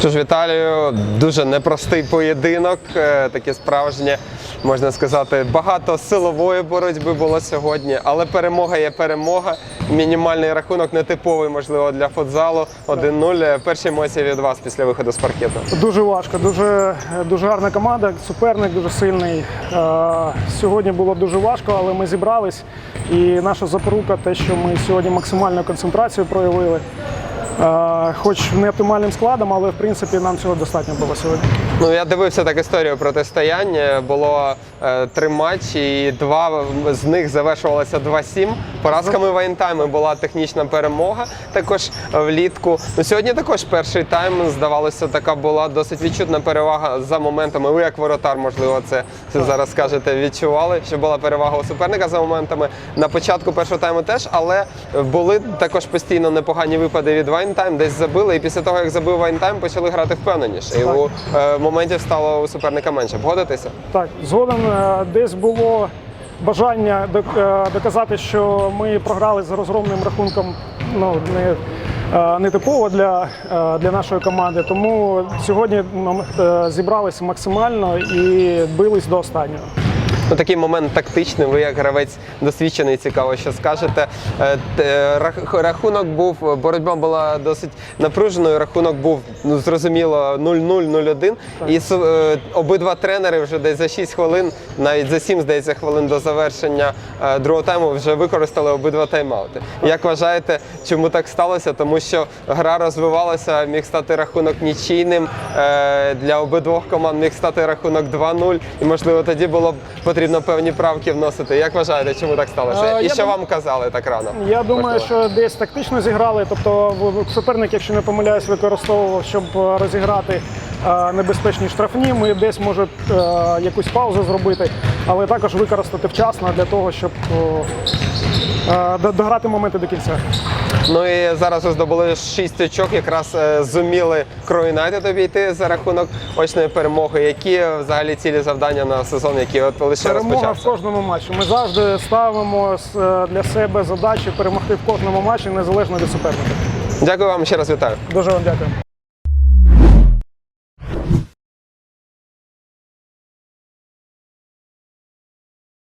Що ж, Віталію, дуже непростий поєдинок, е, таке справжнє, можна сказати, багато силової боротьби було сьогодні, але перемога є перемога. Мінімальний рахунок нетиповий, можливо, для футзалу. 1-0. Е, Перші емоції від вас після виходу з паркету. Дуже важко, дуже, дуже гарна команда, суперник дуже сильний. Е, Сьогодні було дуже важко, але ми зібрались. І наша запорука, те, що ми сьогодні максимальну концентрацію проявили. Хоч не оптимальним складом, але в принципі нам цього достатньо було сьогодні. Ну я дивився так історію протистояння. Було е, три матчі, і два з них завершувалося 2-7. Поразками вайнтайму була технічна перемога. Також влітку. Ну сьогодні також перший тайм здавалося, така була досить відчутна перевага за моментами. Ви як воротар, можливо, це, зараз скажете, відчували, що була перевага у суперника за моментами. На початку першого тайму теж, але були також постійно непогані випади від Вайнтайм, десь забили. І після того, як забив Вайнтайм, почали грати впевненіше. І у е, моментів стало у суперника менше. Погодитеся? Так, згодом е, десь було бажання е, доказати, що ми програли з розгромним рахунком. Ну не, е, не типово для, е, для нашої команди. Тому сьогодні ми е, зібралися максимально і бились до останнього. Ну, такий момент тактичний. Ви як гравець досвідчений, цікаво, що скажете. Е, Рахунок був, боротьба була досить напруженою. Рахунок був ну зрозуміло 0-0, 0-1. І е, обидва тренери вже десь за 6 хвилин, навіть за 7, здається, хвилин до завершення е, другого тайму вже використали обидва тайм-аути. Як вважаєте, чому так сталося? Тому що гра розвивалася, міг стати рахунок нічийним. Для обидвох команд міг стати рахунок 2-0. І можливо тоді було б потрібно певні правки вносити. Як вважаєте, чому так сталося? І що дум- вам казали так рано? Я думаю, Можливо. що десь тактично зіграли. Тобто суперник, якщо не помиляюсь, використовував, щоб е, розіграти е, небезпечні штрафні. Ми десь може е, якусь паузу зробити, але також використати вчасно для того, щоб е, дограти моменти до кінця. Ну і зараз ви здобули 6 очок, якраз е, зуміли Кро Юнайтед обійти за рахунок очної перемоги. Які е, взагалі цілі завдання на сезон, які от лише Перемога в кожному матчі. Ми завжди ставимо е, для себе задачі перемогти в кожному матчі, незалежно від суперника. Дякую вам ще раз вітаю. Дуже вам дякую.